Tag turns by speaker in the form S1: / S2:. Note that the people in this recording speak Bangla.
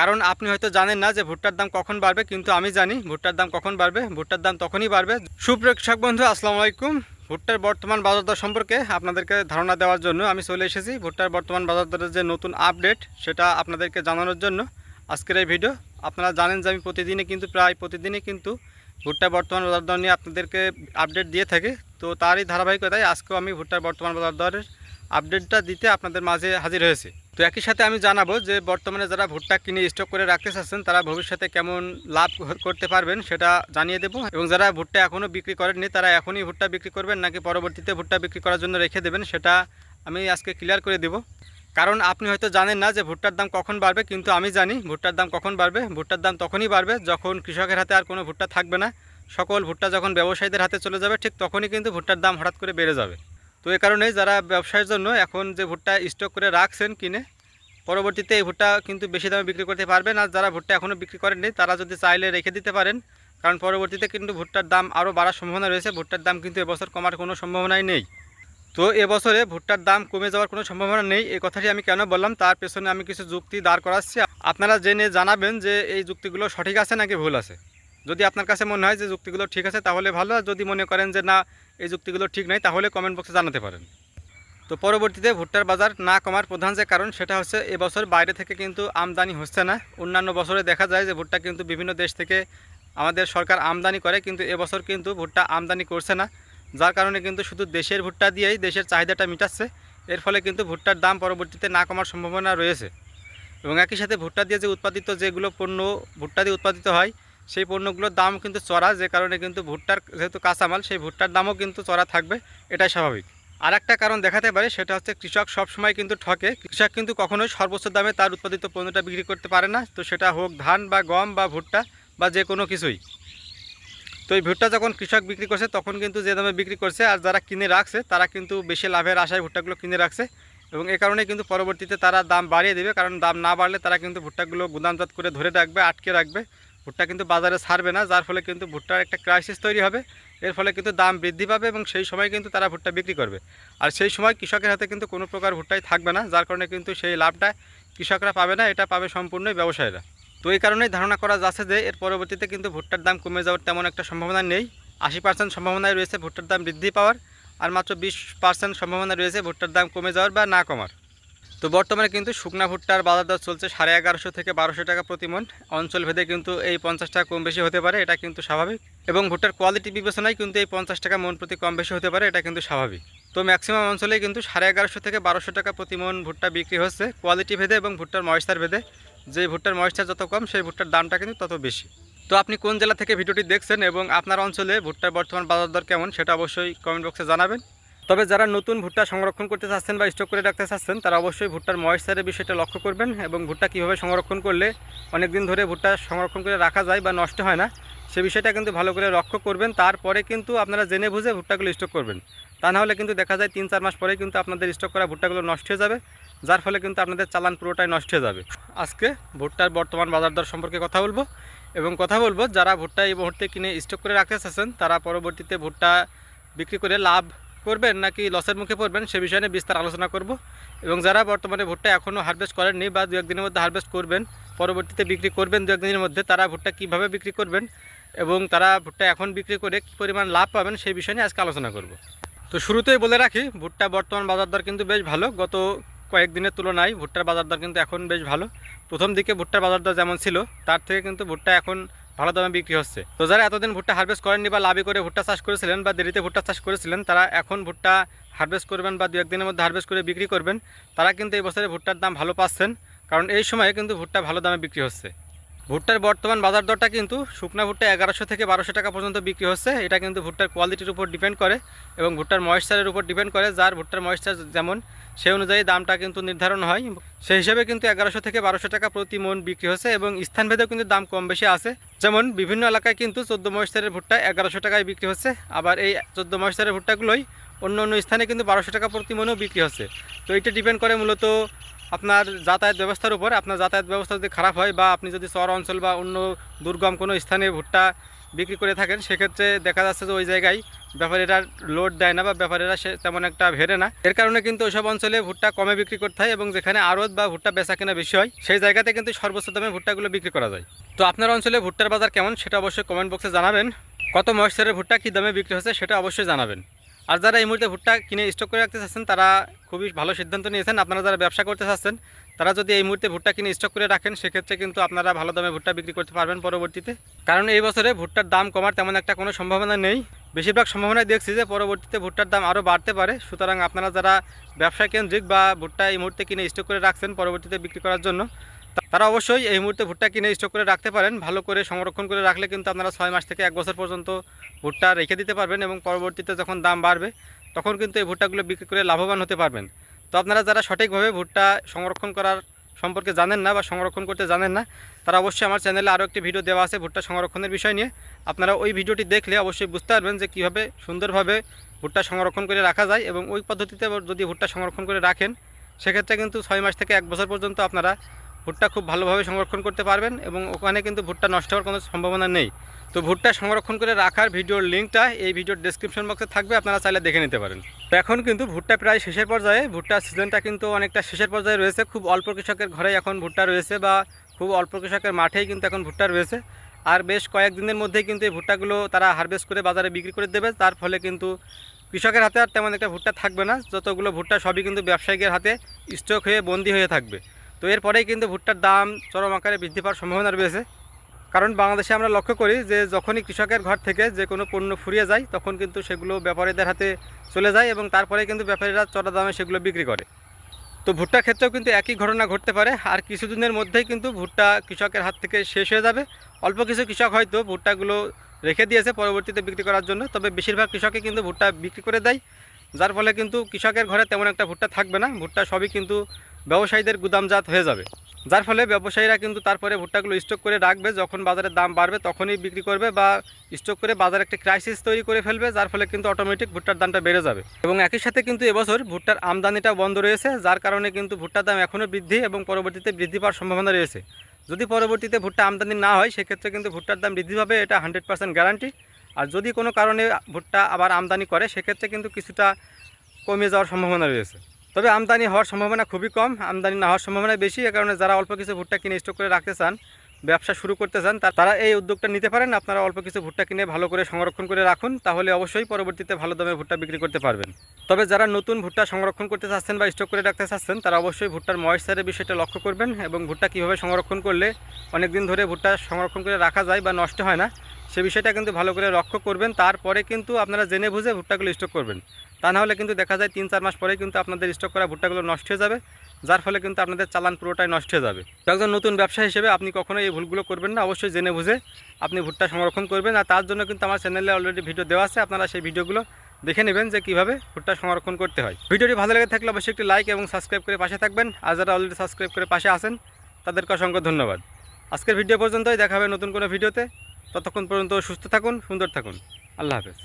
S1: কারণ আপনি হয়তো জানেন না যে ভুট্টার দাম কখন বাড়বে, কিন্তু আমি জানি ভুট্টার দাম কখন বাড়বে, ভুট্টার দাম তখনই বাড়বে। সুপ্রেক্ষক বন্ধু, আসসালামু আলাইকুম। ভুট্টার বর্তমান বাজার দর সম্পর্কে আপনাদেরকে ধারণা দেওয়ার জন্য আমি চলে এসেছি। ভুট্টার বর্তমান বাজার দরের যে নতুন আপডেট, সেটা আপনাদেরকে জানানোর জন্য আজকের এই ভিডিও। আপনারা জানেন যে আমি প্রতিদিনই কিন্তু, প্রায় প্রতিদিনই কিন্তু ভুট্টার বর্তমান বাজার দর নিয়ে আপনাদেরকে আপডেট দিয়ে থাকি। তো তারই ধারাবাহিকতায় আজকেও আমি ভুট্টার বর্তমান বাজার দরের আপডেটটা দিতে আপনাদের মাঝে হাজির হয়েছি। তো একই সাথে আমি জানাব যে বর্তমানে যারা ভুট্টা কিনে স্টক করে রাখতে চাচ্ছেন, তারা ভবিষ্যতে কেমন লাভ করতে পারবেন সেটা জানিয়ে দেবো। এবং যারা ভুট্টা এখনও বিক্রি করেননি, তারা এখনই ভুট্টা বিক্রি করবেন নাকি পরবর্তীতে ভুট্টা বিক্রি করার জন্য রেখে দেবেন সেটা আমি আজকে ক্লিয়ার করে দেবো। কারণ আপনি হয়তো জানেন না যে ভুট্টার দাম কখন বাড়বে, কিন্তু আমি জানি ভুট্টার দাম কখন বাড়বে। ভুট্টার দাম তখনই বাড়বে যখন কৃষকের হাতে আর কোনো ভুট্টা থাকবে না। সকল ভুট্টা যখন ব্যবসায়ীদের হাতে চলে যাবে, ঠিক তখনই কিন্তু ভুট্টার দাম হঠাৎ করে বেড়ে যাবে। তো এ কারণেই যারা ব্যবসায়ের জন্য এখন যে ভুট্টা স্টক করে রাখছেন কিনে, পরবর্তীতে এই ভুট্টা কিন্তু বেশি দামে বিক্রি করতে পারবেন আর যারা ভুট্টা এখনও বিক্রি করেননি, তারা যদি চাইলে রেখে দিতে পারেন। কারণ পরবর্তীতে কিন্তু ভুট্টার দাম আরও বাড়ার সম্ভাবনা রয়েছে। ভুট্টার দাম কিন্তু এবছর কমার কোনো সম্ভাবনাই নেই। তো এবছরে ভুট্টার দাম কমে যাওয়ার কোনো সম্ভাবনা নেই। এই কথাটি আমি কেন বললাম? তার পেছনে আমি কিছু যুক্তি দাঁড় করাচ্ছি। আপনারা জেনে জানাবেন যে এই যুক্তিগুলো সঠিক আছে নাকি ভুল আছে। যদি আপনার কাছে মনে হয় যে যুক্তিগুলো ঠিক আছে, তাহলে ভালো। আর যদি মনে করেন যে না, এই যুক্তিগুলো ঠিক নয় তাহলে কমেন্ট বক্সে জানাতে পারেন। তো পরবর্তীতে ভুট্টার বাজার না কমার প্রধান যে কারণ, সেটা হচ্ছে এবছর বাইরে থেকে কিন্তু আমদানি হচ্ছে না। অন্যান্য বছরে দেখা যায় যে ভুট্টা কিন্তু বিভিন্ন দেশ থেকে আমাদের সরকার আমদানি করে, কিন্তু এবছর কিন্তু ভুট্টা আমদানি করছে না। যার কারণে কিন্তু শুধু দেশের ভুট্টা দিয়েই দেশের চাহিদাটা মিটাচ্ছে। এর ফলে কিন্তু ভুট্টার দাম পরবর্তীতে না কমার সম্ভাবনা রয়েছে। এবং একই সাথে ভুট্টা দিয়ে যে উৎপাদিত যেগুলো পণ্য ভুট্টা দিয়ে উৎপাদিত হয় সেই পণ্যগুলোর দাম কিন্তু চড়া, যে কারণে কিন্তু ভুট্টার যেহেতু কাঁচামাল, সেই ভুট্টার দামও কিন্তু চড়া থাকবে, এটাই স্বাভাবিক। আর একটা কারণ দেখাতে পারে, সেটা হচ্ছে কৃষক সবসময় কিন্তু ঠকে। কৃষক কিন্তু কখনোই সর্বোচ্চ দামে তার উৎপাদিত পণ্যটা বিক্রি করতে পারে না, তো সেটা হোক ধান বা গম বা ভুট্টা বা যে কোনো কিছুই। তো এই ভুট্টা যখন কৃষক বিক্রি করছে, তখন কিন্তু যে দামে বিক্রি করছে আর যারা কিনে রাখছে, তারা কিন্তু বেশি লাভের আশায় ভুট্টাগুলো কিনে রাখছে এবং এ কারণে কিন্তু পরবর্তীতে তারা দাম বাড়িয়ে দেবে, কারণ দাম না বাড়লে তারা কিন্তু ভুট্টাগুলো গুদামজাত করে ধরে রাখবে, আটকে রাখবে। ভুট্টা কিন্তু বাজারে ছাড়বে না, যার ফলে কিন্তু ভুট্টার একটা ক্রাইসিস তৈরি হবে। এর ফলে কিন্তু দাম বৃদ্ধি পাবে এবং সেই সময় কিন্তু তারা ভুট্টা বিক্রি করবে। আর সেই সময় কৃষকের হাতে কিন্তু কোনো প্রকার ভুট্টাই থাকবে না, যার কারণে কিন্তু সেই লাভটা কৃষকরা পাবে না, এটা পাবে সম্পূর্ণই ব্যবসায়ীরা। তো এই কারণেই ধারণা করা যাচ্ছে যে এর পরবর্তীতে কিন্তু ভুট্টার দাম কমে যাওয়ার তেমন একটা সম্ভাবনা নেই। আশি পার্সেন্ট সম্ভাবনায় রয়েছে ভুট্টার দাম বৃদ্ধি পাওয়ার, আর মাত্র বিশ পার্সেন্ট সম্ভাবনা রয়েছে ভুট্টার দাম কমে যাওয়ার বা না কমার। তো বর্তমানে কিন্তু শুকনা ভুট্টার বাজার দর চলছে সাড়ে এগারোশো থেকে বারোশো টাকা প্রতি মন। অঞ্চল ভেদে কিন্তু এই পঞ্চাশ টাকা কম বেশি হতে পারে, এটা কিন্তু স্বাভাবিক। এবং ভুট্টার কোয়ালিটি বিবেচনায় কিন্তু এই পঞ্চাশ টাকা মন প্রতি কম বেশি হতে পারে, এটা কিন্তু স্বাভাবিক। তো ম্যাক্সিমাম অঞ্চলে কিন্তু সাড়ে এগারোশো থেকে বারোশো টাকা প্রতি মন ভুট্টা বিক্রি হচ্ছে কোয়ালিটি ভেদে এবং ভুট্টার ময়েশ্চার ভেদে। যে ভুট্টার ময়েশ্চার যত কম, সেই ভুট্টার দামটা কিন্তু তত বেশি। তো আপনি কোন জেলা থেকে ভিডিওটি দেখছেন এবং আপনার অঞ্চলে ভুট্টার বর্তমান বাজার দর কেমন, সেটা অবশ্যই কমেন্ট বক্সে জানাবেন। তবে যারা নতুন ভুট্টা সংরক্ষণ করতে চাচ্ছেন বা স্টক করে রাখতে চাচ্ছেন, তারা অবশ্যই ভুট্টার ময়েশ্চারের বিষয়টা লক্ষ্য করবেন এবং ভুট্টা কীভাবে সংরক্ষণ করলে অনেক দিন ধরে ভুট্টা সংরক্ষণ করে রাখা যায় বা নষ্ট হয় না, সে বিষয়টা কিন্তু ভালো করে লক্ষ্য করবেন। তারপরে কিন্তু আপনারা জেনে বুঝে ভুট্টাগুলো স্টক করবেন। তা নাহলে কিন্তু দেখা যায় তিন চার মাস পরে কিন্তু আপনাদের স্টক করা ভুট্টাগুলো নষ্ট হয়ে যাবে, যার ফলে কিন্তু আপনাদের চালান পুরোটাই নষ্ট হয়ে যাবে। আজকে ভুট্টার বর্তমান বাজার দর সম্পর্কে কথা বলব এবং কথা বলব, যারা ভুট্টা এই মুহূর্তে কিনে স্টক করে রাখতে চাচ্ছেন, তারা পরবর্তীতে ভুট্টা বিক্রি করে লাভ করবেন নাকি লসের মুখে পড়বেন সে বিষয়ে নিয়ে বিস্তার আলোচনা করব। এবং যারা বর্তমানে ভুট্টা এখনও হারভেস্ট করেননি বা দু একদিনের মধ্যে হারভেস্ট করবেন, পরবর্তীতে বিক্রি করবেন দু একদিনের মধ্যে, তারা ভুট্টা কীভাবে বিক্রি করবেন এবং তারা ভুট্টা এখন বিক্রি করে কী পরিমাণ লাভ পাবেন সেই বিষয় নিয়ে আজকে আলোচনা করব। তো শুরুতেই বলে রাখি, ভুট্টা বর্তমান বাজার দর কিন্তু বেশ ভালো। গত কয়েকদিনের তুলনায় ভুট্টার বাজার দর কিন্তু এখন বেশ ভালো। প্রথম দিকে ভুট্টার বাজার দর যেমন ছিল, তার থেকে কিন্তু ভুট্টা এখন ভালো দামে বিক্রি হচ্ছে। তো যারা এতদিন ভুট্টা হারভেস্ট করেননি বা লাভি করে ভুট্টা চাষ করেছিলেন বা দেরিতে ভুট্টা চাষ করেছিলেন, তারা এখন ভুট্টা হারভেস্ট করবেন বা দু একদিনের মধ্যে হারভেস্ট করে বিক্রি করবেন, তারা কিন্তু এই বছরে ভুট্টার দাম ভালো পাচ্ছেন। কারণ এই সময়ে কিন্তু ভুট্টা ভালো দামে বিক্রি হচ্ছে। ভুট্টার বর্তমান বাজার দরটা কিন্তু শুকনা ভুট্টা এগারোশো থেকে বারোশো টাকা পর্যন্ত বিক্রি হচ্ছে। এটা কিন্তু ভুট্টার কোয়ালিটির উপর ডিপেন্ড করে এবং ভুট্টার ময়েশ্চারের উপর ডিপেন্ড করে, যার ভুট্টার ময়েশ্চার যেমন সেই অনুযায়ী দামটা কিন্তু নির্ধারণ হয়। সেই হিসেবে কিন্তু এগারোশো থেকে বারোশো টাকা প্রতি মন বিক্রি হচ্ছে এবং স্থানভেদেও কিন্তু দাম কম বেশি আছে। যেমন, বিভিন্ন এলাকায় কিন্তু চোদ্দ ময়েশ্চারের ভুট্টা এগারোশো টাকায় বিক্রি হচ্ছে। আবার এই চোদ্দ ময়েশ্চারের ভুট্টাগুলোই অন্য অন্য স্থানে কিন্তু বারোশো টাকা প্রতি মনেও বিক্রি হচ্ছে। তো এটা ডিপেন্ড করে মূলত আপনার যাতায়াত ব্যবস্থার উপর, আপনার যাতায়াত ব্যবস্থা যদি খারাপ হয় বা আপনি যদি শহর অঞ্চল বা অন্য দুর্গম কোনো স্থানে ভুট্টা বিক্রি করে থাকেন, সেক্ষেত্রে দেখা যাচ্ছে যে ওই জায়গায় ব্যাপারীরা লোড দেয় না বা ব্যাপারীরা সে তেমন একটা ভেড়ে না। এর কারণে কিন্তু ওইসব অঞ্চলে ভুট্টা কমে বিক্রি করতে হয় এবং যেখানে আড়ত বা ভুট্টা বেচা কেনা বেশি হয়, সেই জায়গাতে কিন্তু সর্বোচ্চ দামে ভুট্টাগুলো বিক্রি করা যায়। তো আপনার অঞ্চলে ভুট্টার বাজার কেমন, সেটা অবশ্যই কমেন্ট বক্সে জানাবেন। কত ময়েশ্চারের ভুট্টা কী দামে বিক্রি হচ্ছে, সেটা অবশ্যই জানাবেন। আর যারা এই মুহূর্তে ভুট্টা কিনে স্টক করে রাখতে চাচ্ছেন, তারা খুবই ভালো সিদ্ধান্ত নিয়েছেন। আপনারা যারা ব্যবসা করতে চাচ্ছেন, তারা যদি এই মুহূর্তে ভুট্টা কিনে স্টক করে রাখেন, সেক্ষেত্রে কিন্তু আপনারা ভালো দামে ভুট্টা বিক্রি করতে পারবেন পরবর্তীতে। কারণ এই বছরে ভুট্টার দাম কমার তেমন একটা কোনো সম্ভাবনা নেই। বেশিরভাগ সম্ভাবনায় দেখছি যে পরবর্তীতে ভুট্টার দাম আরও বাড়তে পারে। সুতরাং আপনারা যারা ব্যবসা কেন্দ্রিক বা ভুট্টা এই মুহূর্তে কিনে স্টক করে রাখছেন, পরবর্তীতে বিক্রি করার জন্য তারা অবশ্যই এই মুহূর্তে ভুট্টা কিনে স্টক করে রাখতে পারেন। ভালো করে সংরক্ষণ করে রাখলে কিন্তু আপনারা ছয় মাস থেকে এক বছর পর্যন্ত ভুট্টা রেখে দিতে পারবেন এবং পরবর্তীতে যখন দাম বাড়বে, তখন কিন্তু এই ভুট্টাগুলো বিক্রি করে লাভবান হতে পারবেন। তো আপনারা যারা সঠিকভাবে ভুট্টা সংরক্ষণ করার সম্পর্কে জানেন না বা সংরক্ষণ করতে জানেন না, তারা অবশ্যই আমার চ্যানেলে আরও একটি ভিডিও দেওয়া আছে ভুট্টা সংরক্ষণের বিষয় নিয়ে। আপনারা ওই ভিডিওটি দেখলে অবশ্যই বুঝতে পারবেন যে কীভাবে সুন্দরভাবে ভুট্টা সংরক্ষণ করে রাখা যায় এবং ওই পদ্ধতিতে যদি ভুট্টা সংরক্ষণ করে রাখেন, সেক্ষেত্রে কিন্তু ছয় মাস থেকে এক বছর পর্যন্ত আপনারা ভুট্টা খুব ভালোভাবে সংরক্ষণ করতে পারবেন এবং ওখানে কিন্তু ভুট্টা নষ্ট হওয়ার কোনো সম্ভাবনা নেই। তো ভুট্টা সংরক্ষণ করে রাখার ভিডিওর লিঙ্কটা এই ভিডিওর ডেসক্রিপশন বক্সে থাকবে, আপনারা চাইলে দেখে নিতে পারেন। তো এখন কিন্তু ভুট্টা প্রায় শেষের পর্যায়ে, ভুট্টা সিজনটা কিন্তু অনেকটা শেষের পর্যায়ে রয়েছে। খুব অল্প কৃষকের ঘরে এখন ভুট্টা রয়েছে বা খুব অল্প কৃষকের মাঠেই কিন্তু এখন ভুট্টা রয়েছে। আর বেশ কয়েকদিনের মধ্যেই কিন্তু এই ভুট্টাগুলো তারা হারভেস্ট করে বাজারে বিক্রি করে দেবে। তার ফলে কিন্তু কৃষকের হাতে আর তেমন একটা ভুট্টা থাকবে না। যতগুলো ভুট্টা সবই কিন্তু ব্যবসায়ীদের হাতে স্টক হয়ে বন্দি হয়ে থাকবে। তো এরপরেই কিন্তু ভুট্টার দাম চরম আকারে বৃদ্ধি পাওয়ার সম্ভাবনা রয়েছে। কারণ বাংলাদেশে আমরা লক্ষ্য করি যে, যখনই কৃষকের ঘর থেকে যে কোনো পণ্য ফুরিয়ে যায়, তখন কিন্তু সেগুলো ব্যাপারীদের হাতে চলে যায় এবং তারপরে কিন্তু ব্যাপারীরা চড়া দামে সেগুলো বিক্রি করে। তো ভুট্টার ক্ষেত্রেও কিন্তু একই ঘটনা ঘটতে পারে। আর কিছুদিনের মধ্যেই কিন্তু ভুট্টা কৃষকের হাত থেকে শেষ হয়ে যাবে। অল্প কিছু কৃষক হয়তো ভুট্টাগুলো রেখে দিয়েছে পরবর্তীতে বিক্রি করার জন্য। তবে বেশিরভাগ কৃষকই কিন্তু ভুট্টা বিক্রি করে দেয়। যার ফলে কিন্তু কৃষকের ঘরে তেমন একটা ভুট্টা থাকবে না। ভুট্টা সবই কিন্তু ব্যবসায়ীদের গুদামজাত হয়ে যাবে। যার ফলে ব্যবসায়ীরা কিন্তু তারপরে ভুট্টাগুলো স্টক করে রাখবে। যখন বাজারের দাম বাড়বে, তখনই বিক্রি করবে বা স্টক করে বাজারে একটা ক্রাইসিস তৈরি করে ফেলবে, যার ফলে কিন্তু অটোমেটিক ভুট্টার দামটা বেড়ে যাবে। এবং একই সাথে কিন্তু এবছর ভুট্টার আমদানিটা বন্ধ রয়েছে, যার কারণে কিন্তু ভুট্টার দাম এখনও বৃদ্ধি এবং পরবর্তীতে বৃদ্ধি পাওয়ার সম্ভাবনা রয়েছে। যদি পরবর্তীতে ভুট্টা আমদানি না হয়, সেক্ষেত্রে কিন্তু ভুট্টার দাম বৃদ্ধি পাবে, এটা হান্ড্রেড পার্সেন্ট গ্যারান্টি আর যদি কোনো কারণে ভুট্টা আবার আমদানি করে, সেক্ষেত্রে কিন্তু কিছুটা কমে যাওয়ার সম্ভাবনা রয়েছে। তবে আমদানি হওয়ার সম্ভাবনা খুবই কম। আমদানি না হওয়ার সম্ভাবনা বেশি, এ কারণে যারা অল্প কিছু ভুট্টা কিনে স্টক করে রাখতে চান, ব্যবসা শুরু করতে চান তারা এই উদ্যোগটা নিতে পারেন। আপনারা অল্প কিছু ভুট্টা কিনে ভালো করে সংরক্ষণ করে রাখুন, তাহলে অবশ্যই পরবর্তীতে ভালো দামে ভুট্টা বিক্রি করতে পারবেন। তবে যারা নতুন ভুট্টা সংরক্ষণ করতে চাচ্ছেন বা স্টক করে রাখতে চাচ্ছেন, তারা অবশ্যই ভুট্টার ময়েশ্চারের বিষয়টা লক্ষ্য করবেন এবং ভুট্টা কীভাবে সংরক্ষণ করলে অনেক দিন ধরে ভুট্টা সংরক্ষণ করে রাখা যায় বা নষ্ট হয় না। সে বিষয়টা কিন্তু ভালো করে লক্ষ্য করবেন, তারপরে কিন্তু আপনারা জেনে বুঝে ভুট্টাগুলো স্টক করবেন। তা না হলে কিন্তু দেখা যায় তিন চার মাস পরে কিন্তু আপনাদের স্টক করা ভুট্টাগুলো নষ্ট হয়ে যাবে, যার ফলে কিন্তু আপনাদের চালান পুরোটাই নষ্ট হয়ে যাবে। একজন নতুন ব্যবসা হিসেবে আপনি কখনোই এই ভুলগুলো করবেন না, অবশ্যই জেনে বুঝে আপনি ভুট্টা সংরক্ষণ করবেন। আর তার জন্য কিন্তু আমার চ্যানেলে অলরেডি ভিডিও দেওয়া আছে, আপনারা সেই ভিডিওগুলো দেখে নেবেন যে কীভাবে ভুট্টা সংরক্ষণ করতে হয়। ভিডিওটি ভালো লেগে থাকলে অবশ্যই একটি লাইক এবং সাবস্ক্রাইব করে পাশে থাকবেন। আর যারা অলরেডি সাবস্ক্রাইব করে পাশে আসেন তাদেরকে অসংখ্য ধন্যবাদ। আজকের ভিডিও পর্যন্তই, দেখা হবে নতুন কোনো ভিডিওতে ততক্ষণ পর্যন্ত সুস্থ থাকুন সুন্দর থাকুন। আল্লাহ হাফেজ।